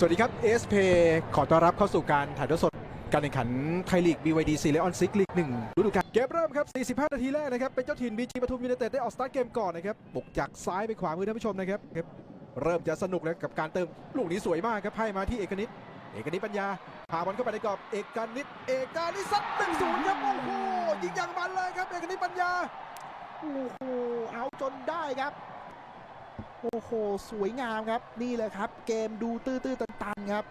สวัสดีครับ ASP ขอต้อนรับเข้าสู่การถ่ายทอดสด การแข่งขันไทยลีก BYD c ีเลออนซิกลีกหนึ่งฤดูกาลเกมเริ่มครับ 45 นาทีแรกนะครับ เป็นเจ้าถิ่น BG ปทุมยูไนเต็ดได้ออกสตาร์ทเกมก่อนนะครับ บุกจากซ้ายไปขวามือท่านผู้ชมนะครับครับ เริ่มจะสนุกแล้วกับการเติม ลูกนี้สวยมากครับให้มาที่เอกนิตเอกนิตปัญญาพาบอลเข้าไปในกรอบเอกนิตเอกนิตซัดหนึ่งศูนย์ครับโอ้โหยิงอย่างมันเลยครับเอกนิตปัญญาโอ้โหเอาจนได้ครับ โอ้โห สวยงามครับ นี่เลยครับ เกมดูตื้อๆตันๆครับ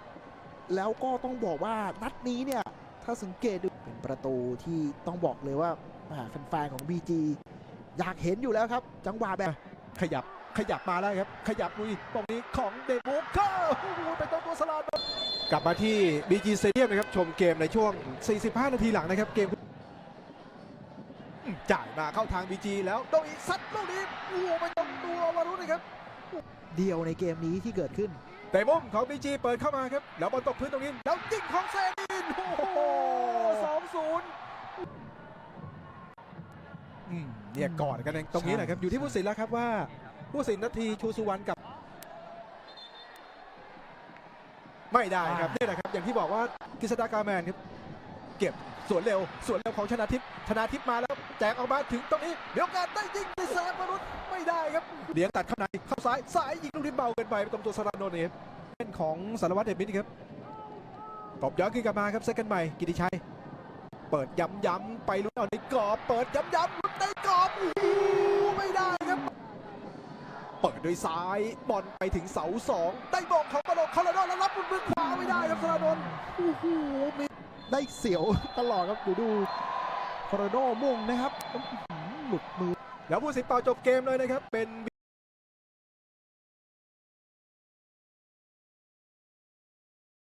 แล้วก็ต้องบอกว่านัดนี้เนี่ย ถ้าสังเกตดูเป็นประตูที่ต้องบอกเลยว่าแฟนๆของ BG อยากเห็นอยู่แล้วครับ จังหวะแบบขยับขยับมาแล้วครับ ขยับลุยตรงนี้ของเดนโบคเข้าไปตรงตัวสลาดกลับมาที่ BG Stadium นะครับ ชมเกมในช่วง 45 นาทีหลังนะครับ เกมจ่ายมาเข้าทาง BG แล้วตรงนี้ซัดลูกนี้โอ้ไปตรง ครับ เดียวในเกมนี้ที่เกิดขึ้น แต่มุมของ BG เปิดเข้ามาครับ แล้วบอลตกพื้นตรงนี้ แล้วยิงของเซนินโอ้โหสองศูนย์อืมเนี่ยก่อนกันเองตรงนี้นะครับอยู่ที่ผู้สินแล้วครับว่า ผู้สินนาทีชูสุวรรณกับ ไม่ได้ครับอ่านี่แหละครับ อย่างที่บอกว่ากฤษดากาแมนครับเก็บสวนเร็วสวนเร็วของชนะทิพย์ชนะทิพย์มาแล้วแจกออกมาถึงตรงนี้เดี๋ยวการได้ยิงในแซงมนุษย์ ไม่ได้ครับเลี้ยงตัดเข้าในเข้าซ้ายซ้ายยิงลูกนี้เบาเกินไปตรงตัวสรานนท์เองเล่นของสารวัตรเดมิดครับตบย้อนขึ้นกลับมาครับเซกันใหม่กิติชัยเปิดย้ำยำๆไปลุ้นเอาในกรอบเปิดย้ำยำๆลุ้นในกรอบโอ้ไม่ได้ครับ เปิดด้วยซ้ายบอลไปถึงเสาสองได้บอกของกระโดดคาราโดแล้วรับบนมือขวาไม่ได้ครับสรานนท์โอ้โหมีได้เสียวตลอดครับดูดูคอร์โดมุ่งนะครับหลุดมือ แล้วผู้สินเป่าจบเกมเลยนะครับ เป็น